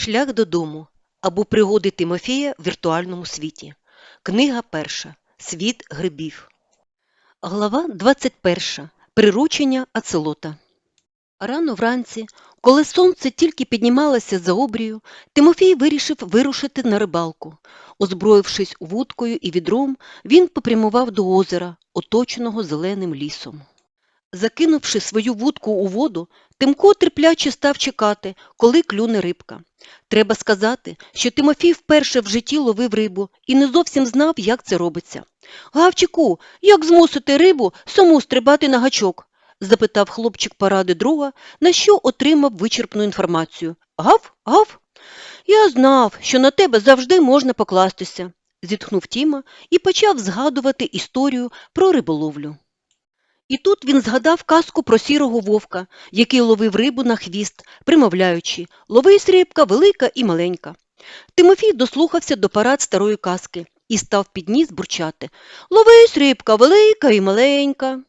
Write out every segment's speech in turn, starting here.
Шлях додому або пригоди Тимофія в віртуальному світі. Книга перша. Світ грибів. Глава 21. Приручення Ацелота. Рано вранці, коли сонце тільки піднімалося за обрію, Тимофій вирішив вирушити на рибалку. Озброївшись вудкою і відром, він попрямував до озера, оточеного зеленим лісом. Закинувши свою вудку у воду, Тимко терпляче став чекати, коли клюне рибка. Треба сказати, що Тимофій вперше в житті ловив рибу і не зовсім знав, як це робиться. Гавчику, як змусити рибу саму стрибати на гачок? запитав хлопчик поради друга, на що отримав вичерпну інформацію. Гав, гав. Я знав, що на тебе завжди можна покластися, зітхнув Тіма і почав згадувати історію про риболовлю. І тут він згадав казку про сірого вовка, який ловив рибу на хвіст, примовляючи «Ловись, рибка, велика і маленька». Тимофій дослухався до парад старої казки і став під ніс бурчати «Ловись, рибка, велика і маленька».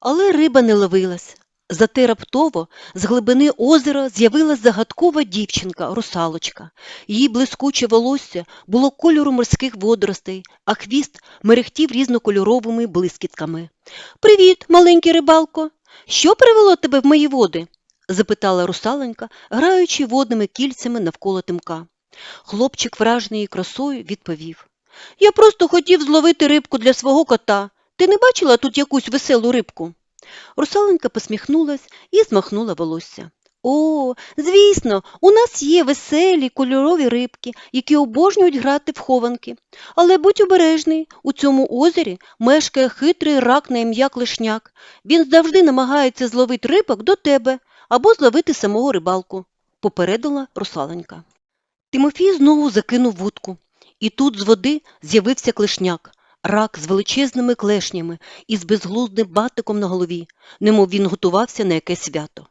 Але риба не ловилась. Зате раптово з глибини озера з'явилась загадкова дівчинка, русалочка. Її блискуче волосся було кольору морських водоростей, а хвіст мерехтів різнокольоровими блискітками. Привіт, маленький рибалко. Що привело тебе в мої води? запитала русаленька, граючи водними кільцями навколо тимка. Хлопчик, вражений красою, відповів Я просто хотів зловити рибку для свого кота. Ти не бачила тут якусь веселу рибку? Русаленька посміхнулась і змахнула волосся. О, звісно, у нас є веселі кольорові рибки, які обожнюють грати в хованки. Але будь обережний, у цьому озері мешкає хитрий рак на ім'я Клишняк. Він завжди намагається зловити рибок до тебе або зловити самого рибалку, попередила русаленька. Тимофій знову закинув вудку, і тут з води з'явився клишняк. Рак з величезними клешнями і з безглуздим батиком на голові, немов він готувався на якесь свято.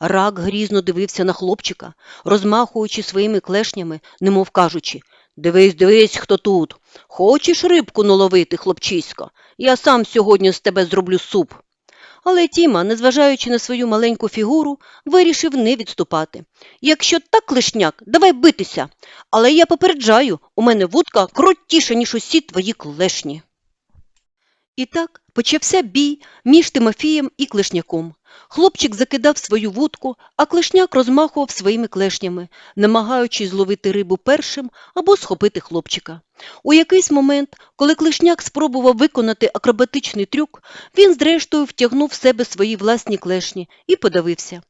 Рак грізно дивився на хлопчика, розмахуючи своїми клешнями, немов кажучи Дивись, дивись, хто тут. Хочеш рибку наловити, хлопчисько? Я сам сьогодні з тебе зроблю суп. Але Тіма, незважаючи на свою маленьку фігуру, вирішив не відступати. Якщо так, лишняк, давай битися. Але я попереджаю, у мене вудка крутіша, ніж усі твої клешні. І так почався бій між Тимофієм і клешняком. Хлопчик закидав свою вудку, а клешняк розмахував своїми клешнями, намагаючись зловити рибу першим або схопити хлопчика. У якийсь момент, коли клешняк спробував виконати акробатичний трюк, він зрештою втягнув в себе свої власні клешні і подавився.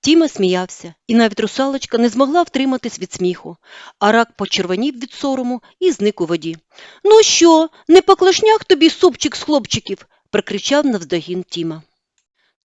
Тіма сміявся, і навіть русалочка не змогла втриматись від сміху, а рак почервонів від сорому і зник у воді. Ну що, не по клешнях тобі супчик з хлопчиків? прикричав навздогін Тіма.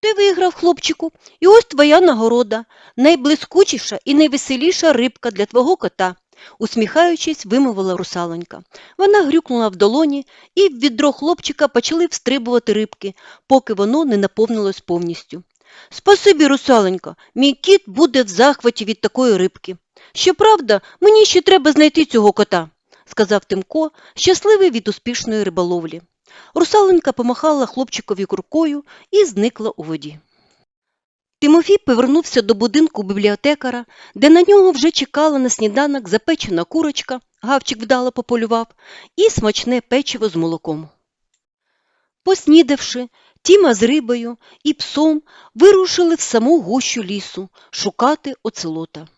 Ти виграв, хлопчику, і ось твоя нагорода, найблискучіша і найвеселіша рибка для твого кота, усміхаючись, вимовила русалонька. Вона грюкнула в долоні, і в відро хлопчика почали встрибувати рибки, поки воно не наповнилось повністю. Спасибі, русаленька, мій кіт буде в захваті від такої рибки. Щоправда, мені ще треба знайти цього кота, сказав Тимко, щасливий від успішної риболовлі. Русаленька помахала хлопчикові рукою і зникла у воді. Тимофій повернувся до будинку бібліотекара, де на нього вже чекала на сніданок запечена курочка, гавчик вдало пополював, і смачне печиво з молоком. Поснідавши, Тіма з рибою і псом вирушили в саму гущу лісу шукати оцелота.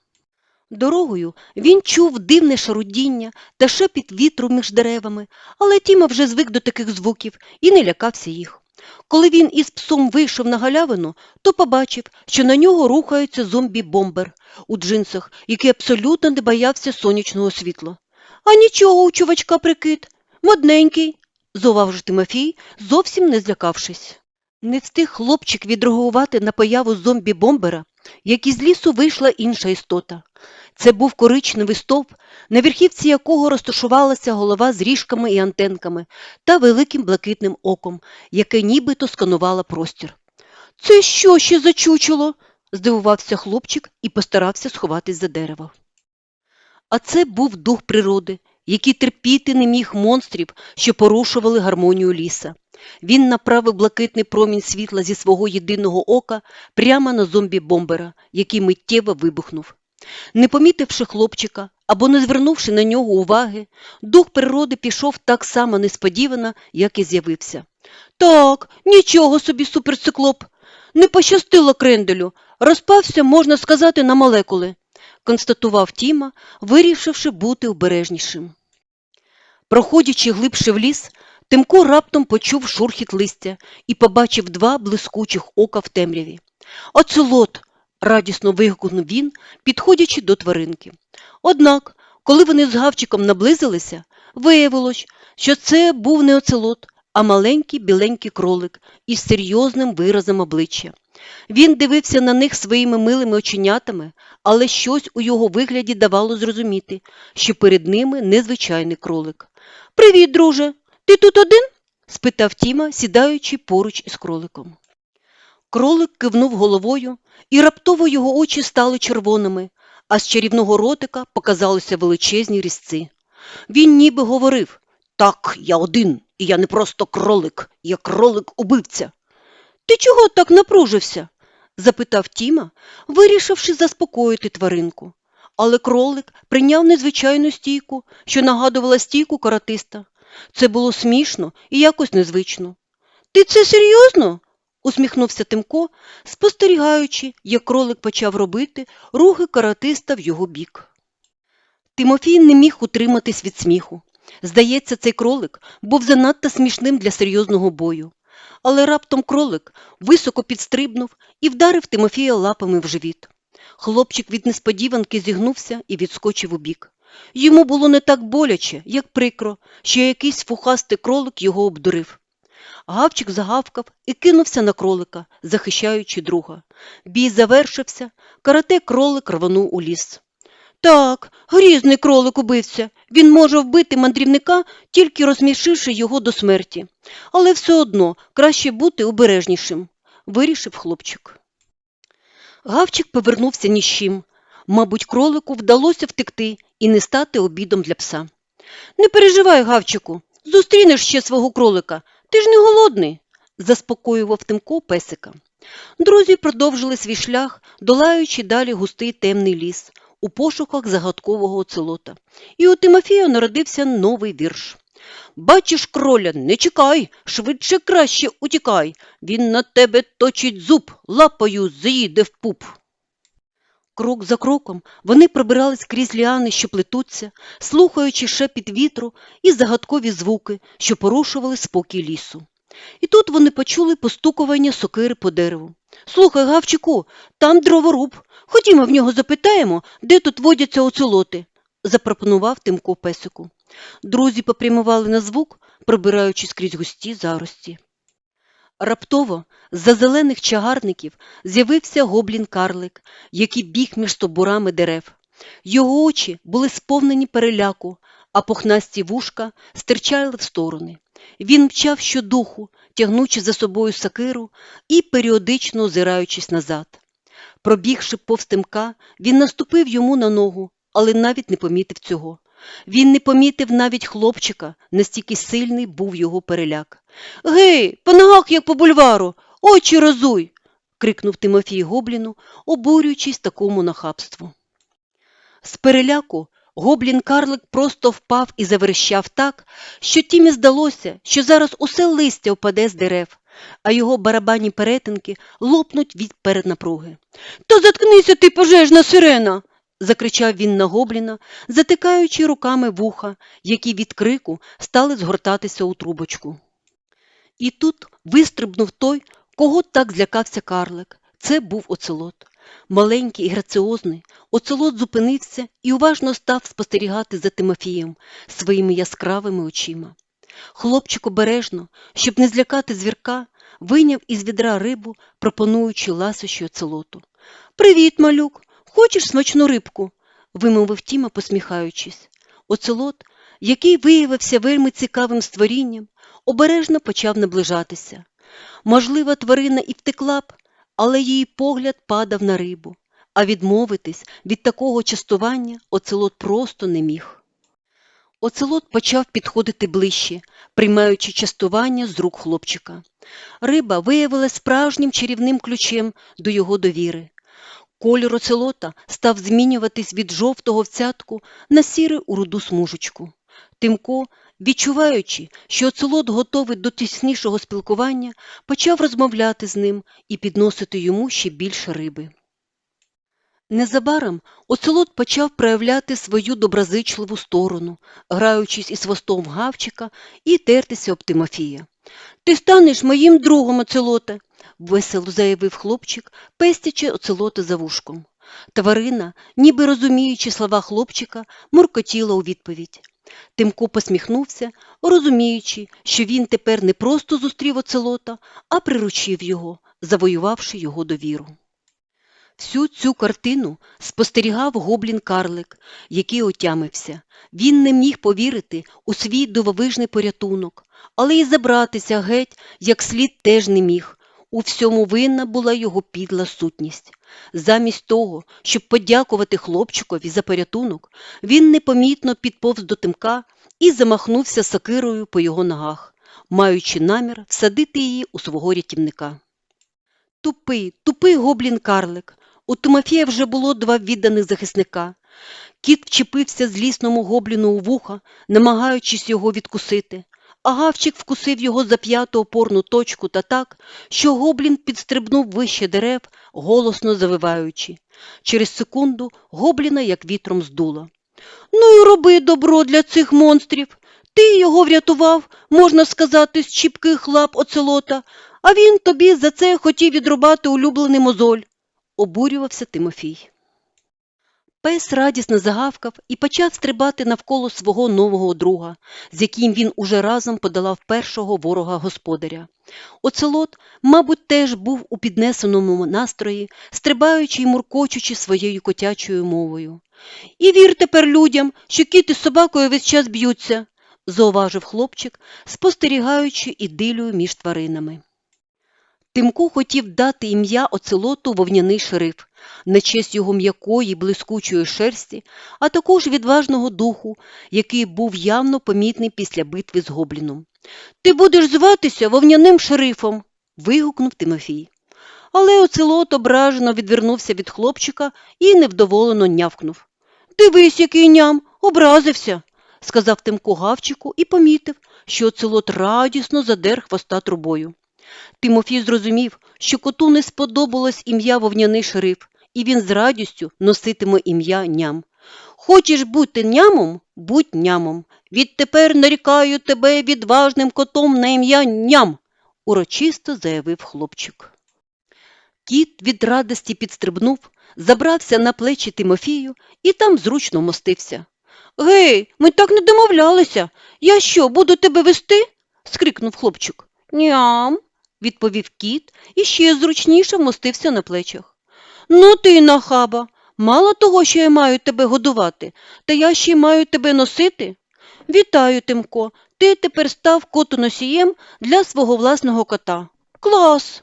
Дорогою він чув дивне шарудіння та шепіт вітру між деревами, але Тіма вже звик до таких звуків і не лякався їх. Коли він із псом вийшов на галявину, то побачив, що на нього рухається зомбі-бомбер у джинсах, який абсолютно не боявся сонячного світла. А нічого у чувачка прикид, модненький, зував Тимофій, зовсім не злякавшись. Не встиг хлопчик відреагувати на появу зомбі-бомбера, як із лісу вийшла інша істота. Це був коричневий стовп, на верхівці якого розташувалася голова з ріжками і антенками та великим блакитним оком, яке нібито сканувало простір. Це що ще за чучело? здивувався хлопчик і постарався сховатись за дерево. А це був дух природи, який терпіти не міг монстрів, що порушували гармонію ліса. Він направив блакитний промінь світла зі свого єдиного ока прямо на зомбі-бомбера, який миттєво вибухнув. Не помітивши хлопчика або не звернувши на нього уваги, дух природи пішов так само несподівано, як і з'явився. Так, нічого собі, суперциклоп. Не пощастило кренделю, розпався, можна сказати, на молекули, констатував Тіма, вирішивши бути обережнішим. Проходячи глибше в ліс, Тимко раптом почув шурхіт листя і побачив два блискучих ока в темряві. Оцелот! Радісно вигукнув він, підходячи до тваринки. Однак, коли вони з гавчиком наблизилися, виявилось, що це був не оцелот, а маленький біленький кролик із серйозним виразом обличчя. Він дивився на них своїми милими оченятами, але щось у його вигляді давало зрозуміти, що перед ними незвичайний кролик. Привіт, друже! Ти тут один? спитав Тіма, сідаючи поруч із кроликом. Кролик кивнув головою, і раптово його очі стали червоними, а з чарівного ротика показалися величезні різці. Він ніби говорив Так, я один, і я не просто кролик, я кролик-убивця. Ти чого так напружився? запитав Тіма, вирішивши заспокоїти тваринку. Але кролик прийняв незвичайну стійку, що нагадувала стійку каратиста. Це було смішно і якось незвично. Ти це серйозно? Усміхнувся Тимко, спостерігаючи, як кролик почав робити рухи каратиста в його бік. Тимофій не міг утриматись від сміху. Здається, цей кролик був занадто смішним для серйозного бою. Але раптом кролик високо підстрибнув і вдарив Тимофія лапами в живіт. Хлопчик від несподіванки зігнувся і відскочив убік. Йому було не так боляче, як прикро, що якийсь фухастий кролик його обдурив. Гавчик загавкав і кинувся на кролика, захищаючи друга. Бій завершився, карате кролик рванув у ліс. Так, грізний кролик убився. Він може вбити мандрівника, тільки розсмішивши його до смерті. Але все одно краще бути обережнішим, вирішив хлопчик. Гавчик повернувся ні з чим. Мабуть, кролику вдалося втекти і не стати обідом для пса. Не переживай, Гавчику, зустрінеш ще свого кролика. Ти ж не голодний, заспокоював Тимко песика. Друзі продовжили свій шлях, долаючи далі густий темний ліс у пошуках загадкового оцелота. І у Тимофія народився новий вірш. Бачиш, кроля, не чекай, швидше краще утікай. Він на тебе точить зуб, лапою заїде в пуп. Крок за кроком вони пробирались крізь ліани, що плетуться, слухаючи шепіт вітру і загадкові звуки, що порушували спокій лісу. І тут вони почули постукування сокири по дереву. Слухай, Гавчику, там дроворуб. Ходімо в нього запитаємо, де тут водяться оцелоти, запропонував Тимко песику. Друзі попрямували на звук, пробираючись крізь густі зарості. Раптово з-за зелених чагарників з'явився гоблін-карлик, який біг між стобурами дерев. Його очі були сповнені переляку, а пухнасті вушка стирчали в сторони. Він мчав щодуху, тягнучи за собою сакиру і періодично озираючись назад. Пробігши повз тимка, він наступив йому на ногу, але навіть не помітив цього. Він не помітив навіть хлопчика, настільки сильний був його переляк. Гей, по ногах, як по бульвару, очі розуй. крикнув Тимофій гобліну, обурюючись такому нахабству. З переляку гоблін-карлик просто впав і заверещав так, що тімі здалося, що зараз усе листя впаде з дерев, а його барабанні перетинки лопнуть від переднапруги. То заткнися ти, пожежна сирена. Закричав він на гобліна, затикаючи руками вуха, які від крику стали згортатися у трубочку. І тут вистрибнув той, кого так злякався карлик. Це був оцелот. Маленький і граціозний, оцелот зупинився і уважно став спостерігати за Тимофієм своїми яскравими очима. Хлопчик обережно, щоб не злякати звірка, вийняв із відра рибу, пропонуючи ласощі оцелоту. Привіт, малюк! Хочеш смачну рибку? вимовив Тіма, посміхаючись. Оцелот, який виявився вельми цікавим створінням, обережно почав наближатися. Можливо, тварина і втекла б, але її погляд падав на рибу, а відмовитись від такого частування оцелот просто не міг. Оцелот почав підходити ближче, приймаючи частування з рук хлопчика. Риба виявилася справжнім чарівним ключем до його довіри. Колір оцелота став змінюватись від жовтого в цятку на сірий у руду смужечку. Тимко, відчуваючи, що оцелот готовий до тіснішого спілкування, почав розмовляти з ним і підносити йому ще більше риби. Незабаром оцелот почав проявляти свою доброзичливу сторону, граючись із хвостом гавчика і тертися об Тимофія. Ти станеш моїм другом, оцелоте, весело заявив хлопчик, пестячи оцелота за вушком. Тварина, ніби розуміючи слова хлопчика, муркотіла у відповідь. Тимко посміхнувся, розуміючи, що він тепер не просто зустрів оцелота, а приручив його, завоювавши його довіру. Всю цю картину спостерігав гоблін-карлик, який отямився. Він не міг повірити у свій дивовижний порятунок, але й забратися геть як слід теж не міг. У всьому винна була його підла сутність. Замість того, щоб подякувати хлопчикові за порятунок, він непомітно підповз до тимка і замахнувся сокирою по його ногах, маючи намір всадити її у свого рятівника. Тупий, тупий гоблін-карлик. У Тимофія вже було два відданих захисника. Кіт вчепився злісному гобліну у вуха, намагаючись його відкусити, гавчик вкусив його за п'яту опорну точку та так, що гоблін підстрибнув вище дерев, голосно завиваючи. Через секунду гобліна як вітром здуло. Ну і роби добро для цих монстрів. Ти його врятував, можна сказати, з чіпких лап оцелота, а він тобі за це хотів відрубати улюблений мозоль, обурювався Тимофій. Пес радісно загавкав і почав стрибати навколо свого нового друга, з яким він уже разом подолав першого ворога господаря. Оцелот, мабуть, теж був у піднесеному настрої, стрибаючи й муркочучи своєю котячою мовою. І вір тепер людям, що кіт із собакою весь час б'ються, зауважив хлопчик, спостерігаючи ідилію між тваринами. Тимко хотів дати ім'я оцелоту вовняний шериф, на честь його м'якої, блискучої шерсті, а також відважного духу, який був явно помітний після битви з гобліном. Ти будеш зватися вовняним шерифом. вигукнув Тимофій. Але оцелот ображено відвернувся від хлопчика і невдоволено нявкнув. Дивись, який ням, образився, сказав Тимко гавчику і помітив, що оцелот радісно задер хвоста трубою. Тимофій зрозумів, що коту не сподобалось ім'я вовняний шериф, і він з радістю носитиме ім'я ням. Хочеш бути нямом? Будь нямом. Відтепер нарікаю тебе відважним котом на ім'я ням, урочисто заявив хлопчик. Кіт від радості підстрибнув, забрався на плечі Тимофію і там зручно мостився. Гей, ми так не домовлялися. Я що, буду тебе вести? скрикнув хлопчик. Ням, відповів кіт і ще зручніше вмостився на плечах. Ну ти, нахаба, мало того, що я маю тебе годувати, та я ще й маю тебе носити. Вітаю, Тимко, ти тепер став котоносієм для свого власного кота. Клас.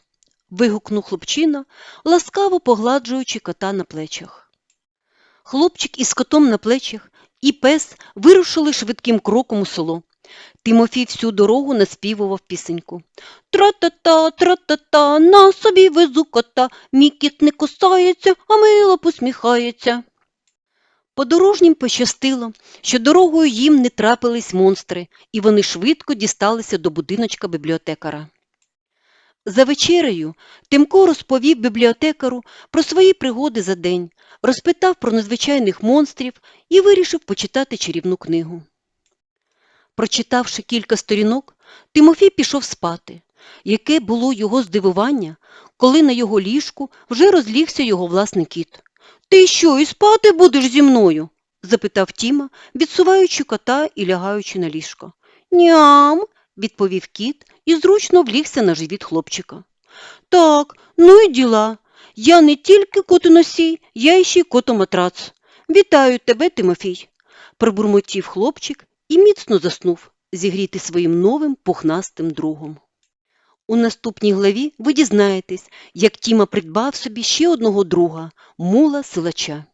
вигукнув хлопчина, ласкаво погладжуючи кота на плечах. Хлопчик із котом на плечах і пес вирушили швидким кроком у село. Тимофій всю дорогу наспівував пісеньку. Тра-та-та, тра-та-та, на собі везу кота, мій кіт не кусається, а мило посміхається. Подорожнім пощастило, що дорогою їм не трапились монстри, і вони швидко дісталися до будиночка бібліотекара. За вечерею Тимко розповів бібліотекару про свої пригоди за день, розпитав про незвичайних монстрів і вирішив почитати чарівну книгу. Прочитавши кілька сторінок, Тимофій пішов спати. Яке було його здивування, коли на його ліжку вже розлігся його власний кіт. Ти що, і спати будеш зі мною? запитав Тіма, відсуваючи кота і лягаючи на ліжко. Ням, відповів кіт і зручно влігся на живіт хлопчика. Так, ну і діла. Я не тільки котоносій, я ще й котоматрац. Вітаю тебе, Тимофій, пробурмотів хлопчик і міцно заснув зігріти своїм новим пухнастим другом. У наступній главі ви дізнаєтесь, як Тіма придбав собі ще одного друга мула силача.